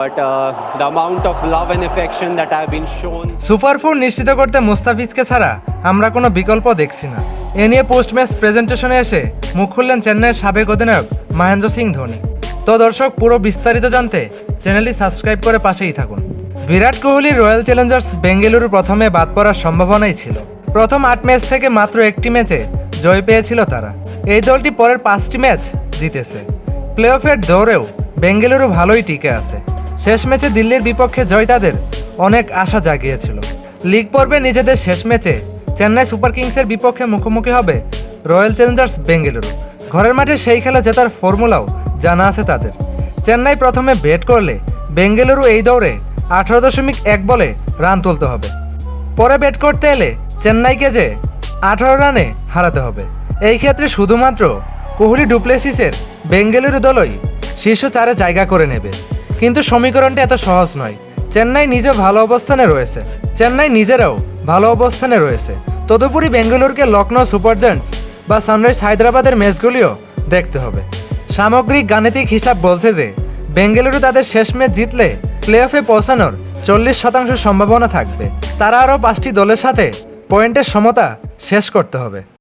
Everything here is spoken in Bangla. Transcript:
But uh, the amount of love and affection that I've been shown super four নিশ্চিত করতে মুস্তাফিজকে ছাড়া আমরা কোনো বিকল্প দেখছি না। এ নিয়ে পোস্ট ম্যাচ প্রেজেন্টেশনে এসে মুখ খুললেন চেন্নাইয়ের সাবেক অধিনায়ক মহেন্দ্র সিং ধোনি। তো দর্শক পুরো বিস্তারিত জানতে চ্যানেলটি সাবস্ক্রাইব করে পাশেই থাকুন। বিরাট কোহলির রয়্যাল চ্যালেঞ্জার্স বেঙ্গালুরু প্রথমে বাদ পড়ার সম্ভাবনাই ছিল। প্রথম আট ম্যাচ থেকে মাত্র একটি ম্যাচে জয় পেয়েছিল তারা। এই দলটি পরের পাঁচটি ম্যাচ জিতেছে। প্লে অফের দৌড়েও বেঙ্গালুরু ভালোই টিকে আছে। শেষ ম্যাচে দিল্লির বিপক্ষে জয় তাদের অনেক আশা জাগিয়েছিল। লিগ পর্বে নিজেদের শেষ ম্যাচে চেন্নাই সুপার কিংসের বিপক্ষে মুখোমুখি হবে রয়্যাল চ্যালেঞ্জার্স বেঙ্গালুরু। ঘরের মাঠে সেই খেলা জেতার ফর্মুলাও জানা আছে তাদের। চেন্নাই প্রথমে ব্যাট করলে বেঙ্গালুরু এই দৌড়ে আঠারো দশমিক এক বলে রান তুলতে হবে। পরে ব্যাট করতে এলে চেন্নাইকে যে আঠারো রানে হারাতে হবে। এই ক্ষেত্রে শুধুমাত্র কোহলি ডুপ্লেসিসের বেঙ্গালুরু দলই শীর্ষ চারে জায়গা করে নেবে। কিন্তু সমীকরণটি এত সহজ নয়। চেন্নাই নিজে ভালো অবস্থানে রয়েছে। চেন্নাই নিজেরাও ভালো অবস্থানে রয়েছে। তদুপরি বেঙ্গালুরুকে লখনৌ সুপার বা সানরাইজ হায়দ্রাবাদের ম্যাচগুলিও দেখতে হবে। সামগ্রিক গাণিতিক হিসাব বলছে যে, বেঙ্গালুরু তাদের শেষ ম্যাচ জিতলে প্লে অফে পৌঁছানোর চল্লিশ শতাংশ সম্ভাবনা থাকবে। তারা আরও পাঁচটি দলের সাথে পয়েন্টের সমতা শেষ করতে হবে।